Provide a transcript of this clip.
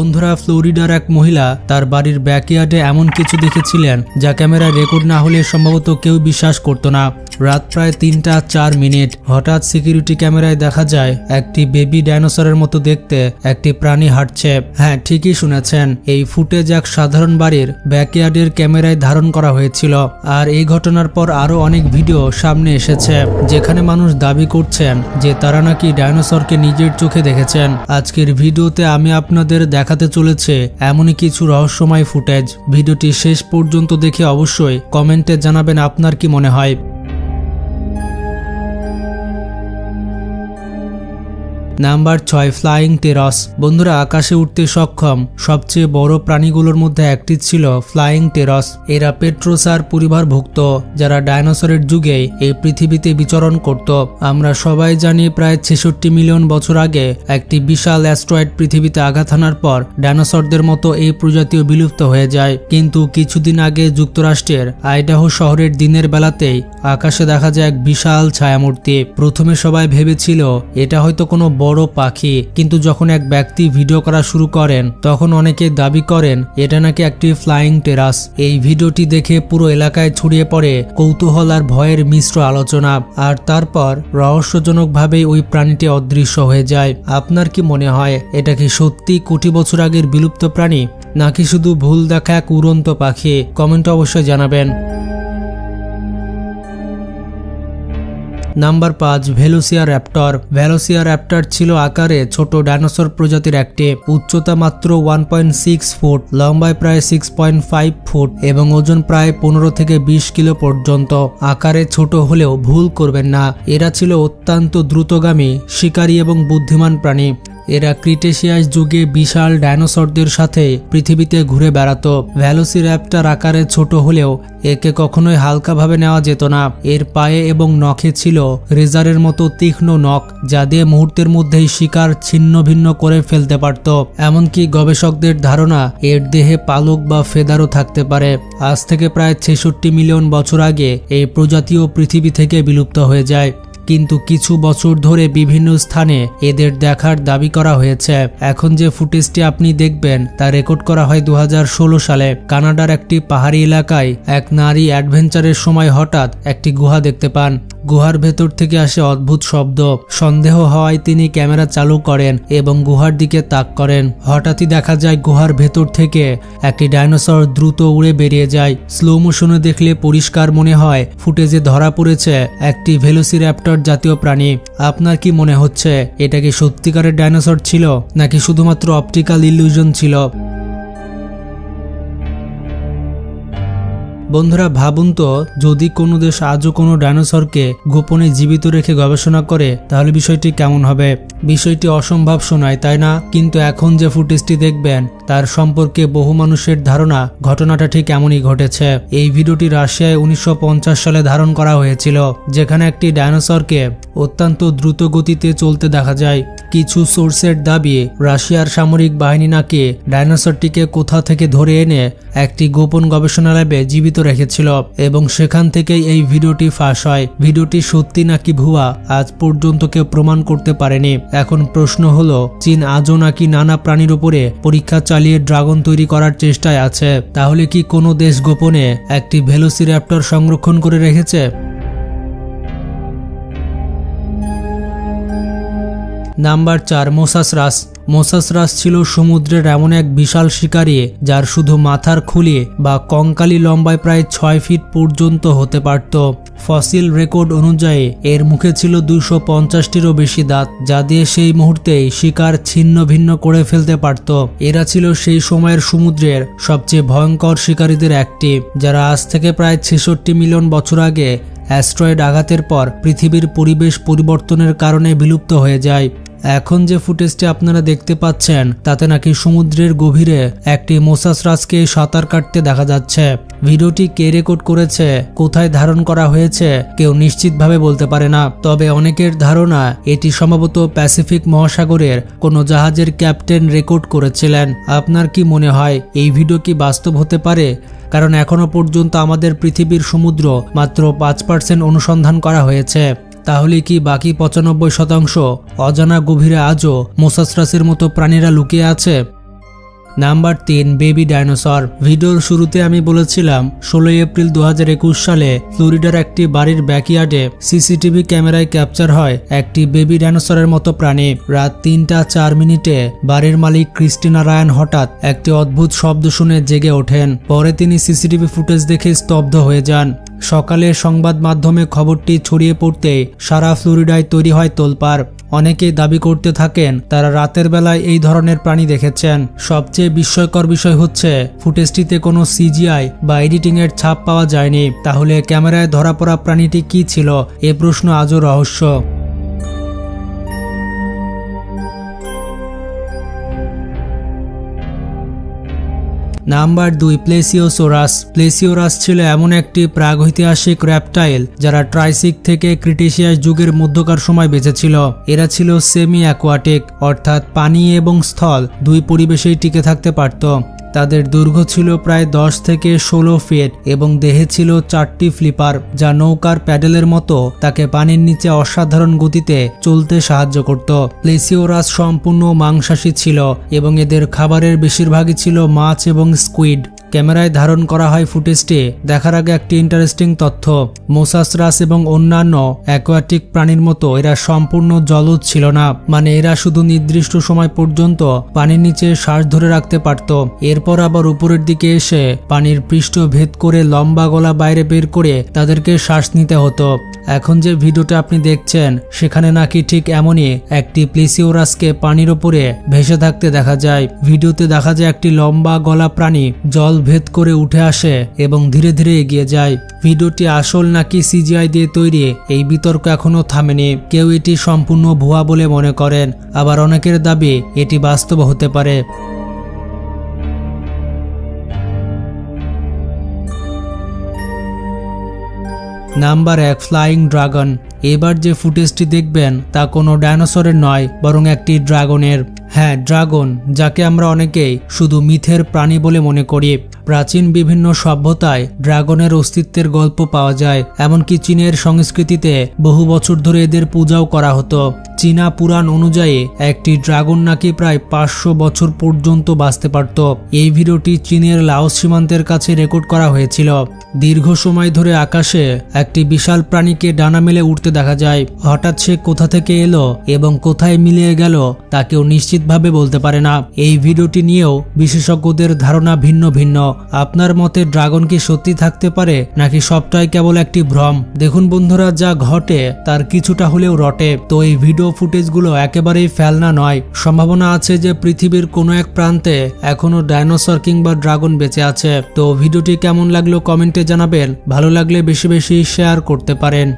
বন্ধুরা, ফ্লোরিডার এক মহিলা তার বাড়ির ব্যাকইয়ার্ডে এমন কিছু দেখেছিলেন যা ক্যামেরায় রেকর্ড না হলে সম্ভবত কেউ বিশ্বাস করত না। রাত প্রায় তিনটা চার মিনিট। হঠাৎ সিকিউরিটি ক্যামেরায় দেখা যায়, একটি বেবি ডাইনোসরের মতো দেখতে একটি প্রাণী হাঁটছে। হ্যাঁ ঠিকই শুনেছেন, এই ফুটেজ এক সাধারণ বাড়ির ব্যাকইয়ার্ডের ক্যামেরায় ধারণ করা হয়েছিল। আর এই ঘটনার পর আরও অনেক ভিডিও সামনে এসেছে, যেখানে মানুষ দাবি করছেন যে তারা নাকি ডাইনোসরকে নিজের চোখে দেখেছেন। আজকের ভিডিওতে আমি আপনাদের দেখাতে চলেছে এমনই কিছু রহস্যময় ফুটেজ। ভিডিওটি শেষ পর্যন্ত দেখে অবশ্যই কমেন্টে জানাবেন আপনার কি মনে হয়। নাম্বার ছয়, ফ্লাইং টেরস। বন্ধুরা, আকাশে উঠতে সক্ষম। সবচেয়ে বড় প্রাণীগুলোর মধ্যে একটি ছিল ফ্লাইং টেরস। এরা পেট্রোসার পরিবারভুক্ত, যারা ডায়নোসরের যুগে এই পৃথিবীতে বিচরণ করত। আমরা সবাই জানি প্রায় ছেষট্টি মিলিয়ন বছর আগে একটি বিশাল অ্যাস্ট্রয়েড পৃথিবীতে আঘাত হানার পর ডায়নোসরদের মতো এই প্রজাতিও বিলুপ্ত হয়ে যায়। কিন্তু কিছুদিন আগে যুক্তরাষ্ট্রের আইডাহো শহরের দিনের বেলাতেই আকাশে দেখা যায় এক বিশাল ছায়ামূর্তি। প্রথমে সবাই ভেবেছিল, এটা হয়তো কোনো বড় পাখি। কিন্তু যখন এক ব্যক্তি ভিডিও করা শুরু করেন, তখন অনেকে দাবি করেন, এটা নাকি একটি ফ্লাইং টেরাস। এই ভিডিওটি দেখে পুরো এলাকায় ছড়িয়ে পড়ে কৌতূহল আর ভয়ের মিশ্র আলোচনা। আর তারপর রহস্যজনকভাবেই ওই প্রাণীটি অদৃশ্য হয়ে যায়। আপনার কি মনে হয়, এটা কি সত্যি কোটি বছর আগের বিলুপ্ত প্রাণী, নাকি শুধু ভুল দেখা এক উড়ন্ত পাখি? কমেন্ট অবশ্যই জানাবেন। নাম্বার পাঁচ ভেলোসিয়া র্যাপ্টর ভেলোসিয়া র্যাপ্টর ছিল আকারে ছোট ডাইনোসর প্রজাতির একটি, উচ্চতা মাত্র ওয়ান পয়েন্ট সিক্স ফুট, লম্বায় প্রায় সিক্স পয়েন্ট ফাইভ ফুট এবং ওজন প্রায় পনেরো থেকে বিশ কিলো পর্যন্ত। আকারে ছোট হলেও ভুল করবেন না। এরা ছিল অত্যন্ত দ্রুতগামী, শিকারী এবং বুদ্ধিমান প্রাণী। এরা ক্রিটেশিয়াস যুগে বিশাল ডাইনোসরদের সাথে পৃথিবীতে ঘুরে বেড়াতো। ভ্যালোসির্যাপ্টার আকারে ছোট হলেও একে কখনোই হালকাভাবে নেওয়া যেত না। এর পায়ে এবং নখে ছিল রেজারের মতো তীক্ষ্ণ নখ, যা দিয়ে মুহূর্তের মধ্যেই শিকার ছিন্ন ভিন্ন করে ফেলতে পারত। এমনকি গবেষকদের ধারণা এর দেহে পালক বা ফেদারও থাকতে পারে। আজ থেকে প্রায় ছেষট্টি মিলিয়ন বছর আগে এই প্রজাতিও পৃথিবী থেকে বিলুপ্ত হয়ে যায়। কিন্তু কিছু বছর ধরে বিভিন্ন স্থানে এদের দেখার দাবি করা হয়েছে। এখন যে ফুটেজটি আপনি দেখবেন, তা রেকর্ড করা হয় দু হাজার ষোলো সালে। কানাডার একটি পাহাড়ি এলাকায় এক নারী অ্যাডভেঞ্চারের সময় হঠাৎ একটি গুহা দেখতে পান। গুহার ভেতর থেকে আসে অদ্ভুত শব্দ। সন্দেহ হওয়ায় তিনি ক্যামেরা চালু করেন এবং গুহার দিকে তাক করেন। হঠাৎই দেখা যায় গুহার ভেতর থেকে একটি ডাইনোসর দ্রুত উড়ে বেরিয়ে যায়। স্লো মোশনে দেখলে পরিষ্কার মনে হয় ফুটেজে ধরা পড়েছে একটি ভেলোসির্যাপ্টর জাতীয় প্রাণী। আপনার কি মনে হচ্ছে, এটা কি সত্যিকারের ডাইনোসর ছিল, নাকি শুধুমাত্র অপটিক্যাল ইলিউশন ছিল? বন্ধুরা, ভাবুন তো, যদি কোনো দেশ আজও কোনো ডাইনোসরকে গোপনে জীবিত রেখে গবেষণা করে, তাহলে বিষয়টি কেমন হবে? বিষয়টি অসম্ভব শোনায়, তাই না? কিন্তু এখন যে ফুটেজটি দেখবেন, তার সম্পর্কে বহু মানুষের ধারণা, ঘটনাটা ঠিক এমনই ঘটেছে। এই ভিডিওটি রাশিয়ায় উনিশশো পঞ্চাশ সালে ধারণ করা হয়েছিল, যেখানে একটি ডাইনোসরকে অত্যন্ত দ্রুত গতিতে চলতে দেখা যায়। কিছু সোর্সের দাবি, রাশিয়ার সামরিক বাহিনী নাকি ডাইনোসরটিকে কোথা থেকে ধরে এনে একটি গোপন গবেষণা ল্যাবে জীবিত রেখেছিল এবং সেখান থেকেই এই ভিডিওটি ফাঁস হয়। ভিডিওটি সত্যি নাকি ভুয়া? আজ পর্যন্ত কেউ প্রমাণ করতে পারেনি। এখন প্রশ্ন হলো, চীন আজও নাকি নানা প্রাণীর উপরে পরীক্ষা চালিয়ে ড্রাগন তৈরি করার চেষ্টায় আছে? তাহলে কি কোনো দেশ গোপনে একটি ভেলোসির্যাপ্টর সংরক্ষণ করে রেখেছে? নাম্বার চার মোসাসরাস মোসাসরাস ছিল সমুদ্রের এমন এক বিশাল শিকারী যার শুধু মাথার খুলি বা কঙ্কালি লম্বায় প্রায় ছয় ফিট পর্যন্ত হতে পারত। ফসিল রেকর্ড অনুযায়ী এর মুখে ছিল দুশো পঞ্চাশটিরও বেশি দাঁত, যা দিয়ে সেই মুহূর্তেই শিকার ছিন্ন ভিন্ন করে ফেলতে পারত। এরা ছিল সেই সময়ের সমুদ্রের সবচেয়ে ভয়ঙ্কর শিকারীদের একটি, যারা আজ থেকে প্রায় ছেষট্টি মিলিয়ন বছর আগে অ্যাস্ট্রয়েড আঘাতের পর পৃথিবীর পরিবেশ পরিবর্তনের কারণে বিলুপ্ত হয়ে যায়। এখন যে ফুটেজটি আপনারা দেখতে পাচ্ছেন, তাতে নাকি সমুদ্রের গভীরে একটি মোসাসরাজকে সাঁতার কাটতে দেখা যাচ্ছে। ভিডিওটি কে রেকর্ড করেছে, কোথায় ধারণ করা হয়েছে, কেউ নিশ্চিতভাবে বলতে পারে না। তবে অনেকের ধারণা, এটি সম্ভবত প্যাসিফিক মহাসাগরের কোনো জাহাজের ক্যাপ্টেন রেকর্ড করেছিলেন। আপনার কি মনে হয়, এই ভিডিও কি বাস্তব হতে পারে? কারণ এখনও পর্যন্ত আমাদের পৃথিবীর সমুদ্র মাত্র পাঁচ পার্সেন্ট অনুসন্ধান করা হয়েছে। তাহলে কি বাকি পঁচানব্বই শতাংশ অজানা গভীরে আজও মোসাসরাসের মতো প্রাণীরা লুকিয়ে আছে? নাম্বার তিন, বেবি ডাইনোসর। ভিডিওর শুরুতে আমি বলেছিলাম, ষোলোই এপ্রিল দু হাজার একুশ সালে ফ্লোরিডার একটি বাড়ির ব্যাকইয়ার্ডে সিসিটিভি ক্যামেরায় ক্যাপচার হয় একটি বেবি ডাইনোসরের মতো প্রাণী। রাত তিনটা চার মিনিটে বাড়ির মালিক ক্রিস্টিনা রায়ান হঠাৎ একটি অদ্ভুত শব্দ শুনে জেগে ওঠেন। পরে তিনি সিসিটিভি ফুটেজ দেখে স্তব্ধ হয়ে যান। সকালে সংবাদ মাধ্যমে খবরটি ছড়িয়ে পড়তে সারা ফ্লোরিডায় তৈরি হয় তোলপাড়। অনেকেই দাবি করতে থাকেন, তারা রাতের বেলায় এই ধরনের প্রাণী দেখেছেন। সবচেয়ে বিস্ময়কর বিষয় হচ্ছে, ফুটেজটিতে কোনো সিজিআই বা এডিটিংয়ের ছাপ পাওয়া যায়নি। তাহলে ক্যামেরায় ধরা পড়া প্রাণীটি কি ছিল? এ প্রশ্ন আজও রহস্য। নাম্বার দুই, প্লেসিওসোরাস। প্লেসিওরাস ছিল এমন একটি প্রাগৈতিহাসিক র্যাপটাইল যারা ট্রাইসিক থেকে ক্রিটেশিয়াস যুগের মধ্যকার সময় বেঁচেছিল। এরা ছিল সেমি অ্যাকোয়াটিক অর্থাৎ পানি এবং স্থল, দুই পরিবেশেই টিকে থাকতে পারত। তাদের দৈর্ঘ্য ছিল প্রায় দশ থেকে ষোলো ফিট এবং দেহে ছিল চারটি ফ্লিপার, যা নৌকার প্যাডেলের মতো তাকে পানির নিচে অসাধারণ গতিতে চলতে সাহায্য করত। প্লেসিওরাস সম্পূর্ণ মাংসাশী ছিল এবং এদের খাবারের বেশিরভাগই ছিল মাছ এবং স্কুইড। ক্যামেরায় ধারণ করা হয় ফুটেজটি। দেখার আগে একটি ইন্টারেস্টিং তথ্য। মোসাসরাস এবং অন্যান্য অ্যাকোয়াটিক প্রাণীর মতো এরা সম্পূর্ণ জলজ ছিল না। মানে এরা শুধু নির্দিষ্ট সময় পর্যন্ত পানির নিচে শ্বাস ধরে রাখতে পারত। এরপর আবার উপরের দিকে এসে পানির পৃষ্ঠ ভেদ করে লম্বা গলা বাইরে বের করে তাদেরকে শ্বাস নিতে হতো। এখন যে ভিডিওটা আপনি দেখছেন, সেখানে নাকি ঠিক এমনই একটি প্লেসিওরাসকে পানির ওপরে ভেসে থাকতে দেখা যায়। ভিডিওতে দেখা যায় একটি লম্বা গলা প্রাণী জল ভেদ করে উঠে আসে এবং ধীরে ধীরে এগিয়ে যায়। ভিডিওটি আসল নাকি সিজিআই দিয়ে তৈরি, এই বিতর্ক এখনও থামেনি। কেউ এটি সম্পূর্ণ ভুয়া বলে মনে করেন, আবার অনেকের দাবি এটি বাস্তব হতে পারে। নাম্বার এক ফ্লাইং ড্রাগন। এবার যে ফুটেজটি দেখবেন তা কোনো ডায়নোসরের নয়, বরং একটি ড্রাগনের। হ্যাঁ ড্রাগন, যাকে আমরা অনেকেই শুধু মিথের প্রাণী বলে মনে করি। প্রাচীন বিভিন্ন সভ্যতায় ড্রাগনের অস্তিত্বের গল্প পাওয়া যায়, এমনকি চীনের সংস্কৃতিতে বহু বছর ধরে এদের পূজাও করা হতো। চীনা পুরাণ অনুযায়ী একটি ড্রাগন নাকি প্রায় পাঁচশো বছর পর্যন্ত বাঁচতে পারত। এই ভিডিওটি চীনের লাওস সীমান্তের কাছে রেকর্ড করা হয়েছিল। দীর্ঘ সময় ধরে আকাশে একটি বিশাল প্রাণীকে ডানা মেলে উঠতে দেখা যায়, হঠাৎ সে কোথা থেকে এলো এবং কোথায় মিলিয়ে গেল তা কেউ নিশ্চিতভাবে বলতে পারে না। এই ভিডিওটি নিয়েও বিশেষজ্ঞদের ধারণা ভিন্ন ভিন্ন। আপনার মতে ড্রাগন কি সত্যি থাকতে পারে, নাকি সবটাই কেবল একটি ভ্রম? দেখুন বন্ধুরা, যা ঘটে তার কিছুটা হলেও রটে। তো এই ভিডিও ফুটেজগুলো একেবারেই ফেলনা নয়। সম্ভাবনা আছে যে পৃথিবীর কোনো এক প্রান্তে এখনও ডাইনোসর কিংবা ড্রাগন বেঁচে আছে। তো ভিডিওটি কেমন লাগল কমেন্টে জানাবেন। ভালো লাগলে বেশি বেশি শেয়ার করতে পারেন।